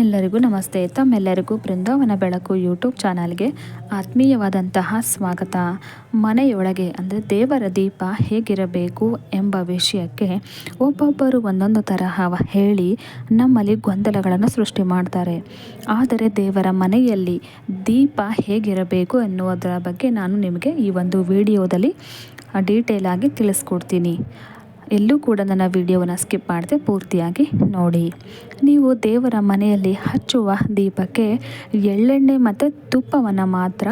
ಎಲ್ಲರಿಗೂ ನಮಸ್ತೆ. ತಮ್ಮೆಲ್ಲರಿಗೂ ಬೃಂದಾವನ ಬೆಳಕು ಯೂಟ್ಯೂಬ್ ಚಾನಲ್ಗೆ ಆತ್ಮೀಯವಾದಂತಹ ಸ್ವಾಗತ. ಮನೆಯೊಳಗೆ, ಅಂದರೆ ದೇವರ ದೀಪ ಹೇಗಿರಬೇಕು ಎಂಬ ವಿಷಯಕ್ಕೆ ಒಬ್ಬೊಬ್ಬರು ಒಂದೊಂದು ತರಹ ಹೇಳಿ ನಮ್ಮಲ್ಲಿ ಗೊಂದಲಗಳನ್ನು ಸೃಷ್ಟಿ ಮಾಡ್ತಾರೆ. ಆದರೆ ದೇವರ ಮನೆಯಲ್ಲಿ ದೀಪ ಹೇಗಿರಬೇಕು ಎನ್ನುವುದರ ಬಗ್ಗೆ ನಾನು ನಿಮಗೆ ಈ ಒಂದು ವಿಡಿಯೋದಲ್ಲಿ ಡೀಟೇಲ್ ಆಗಿ ತಿಳಿಸ್ಕೊಡ್ತೀನಿ. ಎಲ್ಲೂ ಕೂಡ ನನ್ನ ವಿಡಿಯೋವನ್ನು ಸ್ಕಿಪ್ ಮಾಡದೆ ಪೂರ್ತಿಯಾಗಿ ನೋಡಿ. ನೀವು ದೇವರ ಮನೆಯಲ್ಲಿ ಹಚ್ಚುವ ದೀಪಕ್ಕೆ ಎಳ್ಳೆಣ್ಣೆ ಮತ್ತು ತುಪ್ಪವನ್ನು ಮಾತ್ರ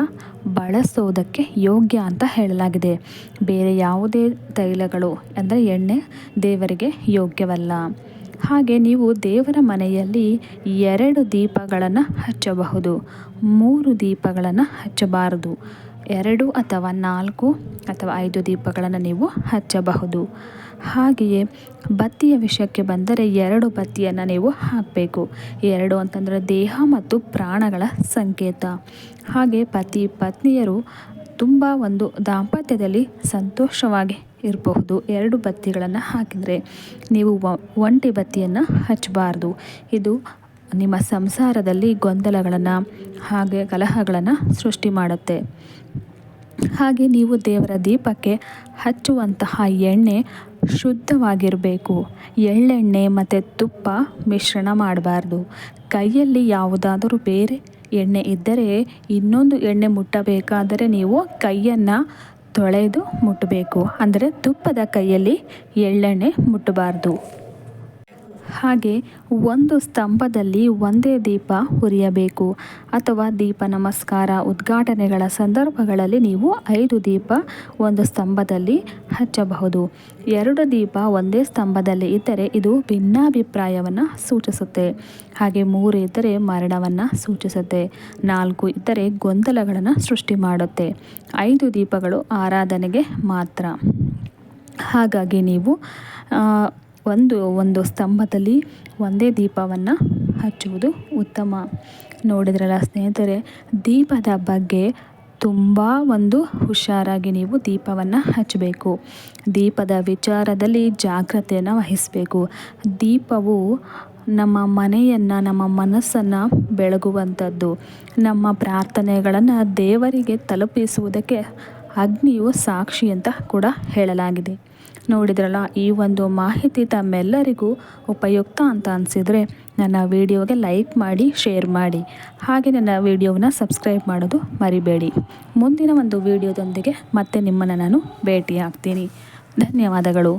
ಬಳಸೋದಕ್ಕೆ ಯೋಗ್ಯ ಅಂತ ಹೇಳಲಾಗಿದೆ. ಬೇರೆ ಯಾವುದೇ ತೈಲಗಳು ಅಂದರೆ ಎಣ್ಣೆ ದೇವರಿಗೆ ಯೋಗ್ಯವಲ್ಲ. ಹಾಗೆ ನೀವು ದೇವರ ಮನೆಯಲ್ಲಿ ಎರಡು ದೀಪಗಳನ್ನು ಹಚ್ಚಬಹುದು. ಮೂರು ದೀಪಗಳನ್ನು ಹಚ್ಚಬಾರದು. ಎರಡು ಅಥವಾ ನಾಲ್ಕು ಅಥವಾ ಐದು ದೀಪಗಳನ್ನು ನೀವು ಹಚ್ಚಬಹುದು. ಹಾಗೆಯೇ ಬತ್ತಿಯ ವಿಷಯಕ್ಕೆ ಬಂದರೆ ಎರಡು ಬತ್ತಿಯನ್ನು ನೀವು ಹಾಕಬೇಕು. ಎರಡು ಅಂತಂದರೆ ದೇಹ ಮತ್ತು ಪ್ರಾಣಗಳ ಸಂಕೇತ. ಹಾಗೆ ಪತಿ ಪತ್ನಿಯರು ತುಂಬ ಒಂದು ದಾಂಪತ್ಯದಲ್ಲಿ ಸಂತೋಷವಾಗಿ ಇರಬಹುದು. ಎರಡು ಬತ್ತಿಗಳನ್ನು ಹಾಕಿದರೆ ನೀವು ಒಂಟಿ ಬತ್ತಿಯನ್ನು ಹಚ್ಚಬಾರ್ದು. ಇದು ನಿಮ್ಮ ಸಂಸಾರದಲ್ಲಿ ಗೊಂದಲಗಳನ್ನು ಹಾಗೆ ಕಲಹಗಳನ್ನು ಸೃಷ್ಟಿ ಮಾಡುತ್ತೆ. ಹಾಗೆ ನೀವು ದೇವರ ದೀಪಕ್ಕೆ ಹಚ್ಚುವಂತಹ ಎಣ್ಣೆ ಶುದ್ಧವಾಗಿರಬೇಕು. ಎಳ್ಳೆಣ್ಣೆ ಮತ್ತು ತುಪ್ಪ ಮಿಶ್ರಣ ಮಾಡಬಾರ್ದು. ಕೈಯಲ್ಲಿ ಯಾವುದಾದರೂ ಬೇರೆ ಎಣ್ಣೆ ಇದ್ದರೆ ಇನ್ನೊಂದು ಎಣ್ಣೆ ಮುಟ್ಟಬೇಕಾದರೆ ನೀವು ಕೈಯನ್ನು ತೊಳೆದು ಮುಟ್ಟಬೇಕು. ಅಂದರೆ ತುಪ್ಪದ ಕೈಯಲ್ಲಿ ಎಳ್ಳೆಣ್ಣೆ ಮುಟ್ಟಬಾರ್ದು. ಹಾಗೆ ಒಂದು ಸ್ತಂಭದಲ್ಲಿ ಒಂದೇ ದೀಪ ಉರಿಯಬೇಕು ಅಥವಾ ದೀಪ ನಮಸ್ಕಾರ ಉದ್ಘಾಟನೆಗಳ ಸಂದರ್ಭಗಳಲ್ಲಿ ನೀವು ಐದು ದೀಪ ಒಂದು ಸ್ತಂಭದಲ್ಲಿ ಹಚ್ಚಬಹುದು. ಎರಡು ದೀಪ ಒಂದೇ ಸ್ತಂಭದಲ್ಲಿ ಇದ್ದರೆ ಇದು ಭಿನ್ನಾಭಿಪ್ರಾಯವನ್ನು ಸೂಚಿಸುತ್ತೆ. ಹಾಗೆ ಮೂರು ಇದ್ದರೆ ಮರಣವನ್ನು ಸೂಚಿಸುತ್ತೆ. ನಾಲ್ಕು ಇದ್ದರೆ ಗೊಂದಲಗಳನ್ನು ಸೃಷ್ಟಿ ಮಾಡುತ್ತೆ. ಐದು ದೀಪಗಳು ಆರಾಧನೆಗೆ ಮಾತ್ರ. ಹಾಗಾಗಿ ನೀವು ಒಂದು ಒಂದು ಸ್ತಂಭದಲ್ಲಿ ಒಂದೇ ದೀಪವನ್ನು ಹಚ್ಚುವುದು ಉತ್ತಮ. ನೋಡಿದ್ರಲ್ಲ ಸ್ನೇಹಿತರೆ, ದೀಪದ ಬಗ್ಗೆ ತುಂಬ ಒಂದು ಹುಷಾರಾಗಿ ನೀವು ದೀಪವನ್ನು ಹಚ್ಚಬೇಕು. ದೀಪದ ವಿಚಾರದಲ್ಲಿ ಜಾಗ್ರತೆಯನ್ನು ವಹಿಸಬೇಕು. ದೀಪವು ನಮ್ಮ ಮನೆಯನ್ನು, ನಮ್ಮ ಮನಸ್ಸನ್ನು ಬೆಳಗುವಂಥದ್ದು. ನಮ್ಮ ಪ್ರಾರ್ಥನೆಗಳನ್ನು ದೇವರಿಗೆ ತಲುಪಿಸುವುದಕ್ಕೆ ಅಗ್ನಿಯು ಸಾಕ್ಷಿ ಅಂತ ಕೂಡ ಹೇಳಲಾಗಿದೆ. ನೋಡಿದ್ರಲ್ಲ, ಈ ಒಂದು ಮಾಹಿತಿ ತಮ್ಮೆಲ್ಲರಿಗೂ ಉಪಯುಕ್ತ ಅಂತ ಅನಿಸಿದರೆ ನನ್ನ ವಿಡಿಯೋಗೆ ಲೈಕ್ ಮಾಡಿ, ಶೇರ್ ಮಾಡಿ. ಹಾಗೆ ನನ್ನ ವಿಡಿಯೋವನ್ನು ಸಬ್ಸ್ಕ್ರೈಬ್ ಮಾಡೋದು ಮರಿಬೇಡಿ. ಮುಂದಿನ ಒಂದು ವಿಡಿಯೋದೊಂದಿಗೆ ಮತ್ತೆ ನಿಮ್ಮನ್ನು ನಾನು ಭೇಟಿ ಆಗ್ತೀನಿ ಧನ್ಯವಾದಗಳು.